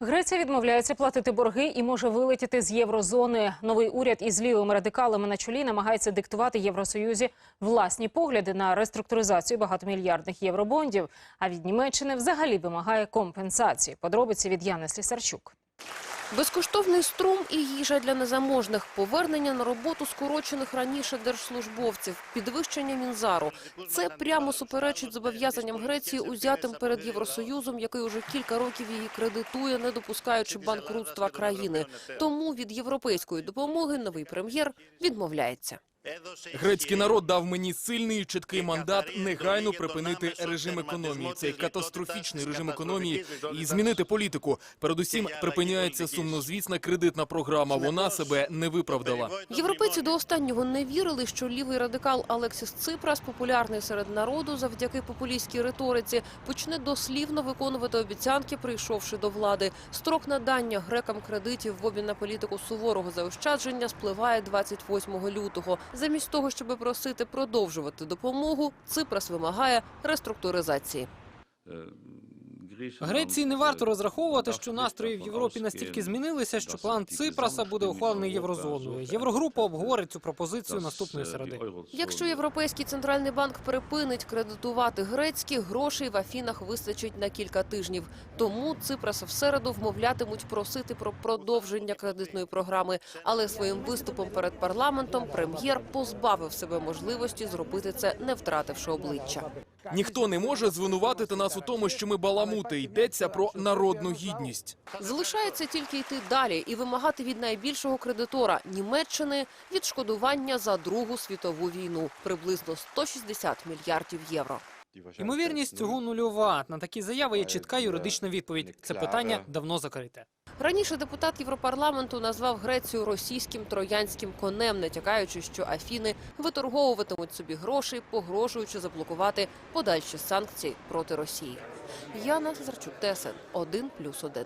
Греція відмовляється платити борги і може вилетіти з єврозони. Новий уряд із лівими радикалами на чолі намагається диктувати Євросоюзі власні погляди на реструктуризацію багатомільярдних євробондів. А від Німеччини взагалі вимагає компенсації. Подробиці від Яни Слісарчук. Безкоштовний струм і їжа для незаможних, повернення на роботу скорочених раніше держслужбовців, підвищення мінзару. Це прямо суперечить зобов'язанням Греції узятим перед Євросоюзом, який уже кілька років її кредитує, не допускаючи банкрутства країни. Тому від європейської допомоги новий прем'єр відмовляється. Грецький народ дав мені сильний і чіткий мандат негайно припинити режим економії. Цей катастрофічний режим економії і змінити політику. Передусім припиняється сумнозвісна кредитна програма. Вона себе не виправдала. Європейці до останнього не вірили, що лівий радикал Алексіс Ципрас, популярний серед народу завдяки популістській риториці, почне дослівно виконувати обіцянки, прийшовши до влади. Строк надання грекам кредитів в обмін на політику суворого заощадження спливає 28 лютого. Замість того, щоб просити продовжувати допомогу, Ципрас вимагає реструктуризації. Греції не варто розраховувати, що настрої в Європі настільки змінилися, що план Ципраса буде ухвалений єврозоною. Єврогрупа обговорить цю пропозицію наступної середи. Якщо Європейський центральний банк припинить кредитувати грецькі, грошей в Афінах вистачить на кілька тижнів. Тому Ципраса в середу вмовлятимуть просити про продовження кредитної програми. Але своїм виступом перед парламентом прем'єр позбавив себе можливості зробити це, не втративши обличчя. Ніхто не може звинуватити нас у тому, що ми баламути. Йдеться про народну гідність. Залишається тільки йти далі і вимагати від найбільшого кредитора Німеччини відшкодування за Другу світову війну приблизно 160 мільярдів євро. Ймовірність цього нульова. На такі заяви є чітка юридична відповідь. Це питання давно закрите. Раніше депутат Європарламенту назвав Грецію російським троянським конем, натякаючи, що Афіни виторговуватимуть собі гроші, погрожуючи заблокувати подальші санкції проти Росії. Яна Зарчук, ТСН 1+,1.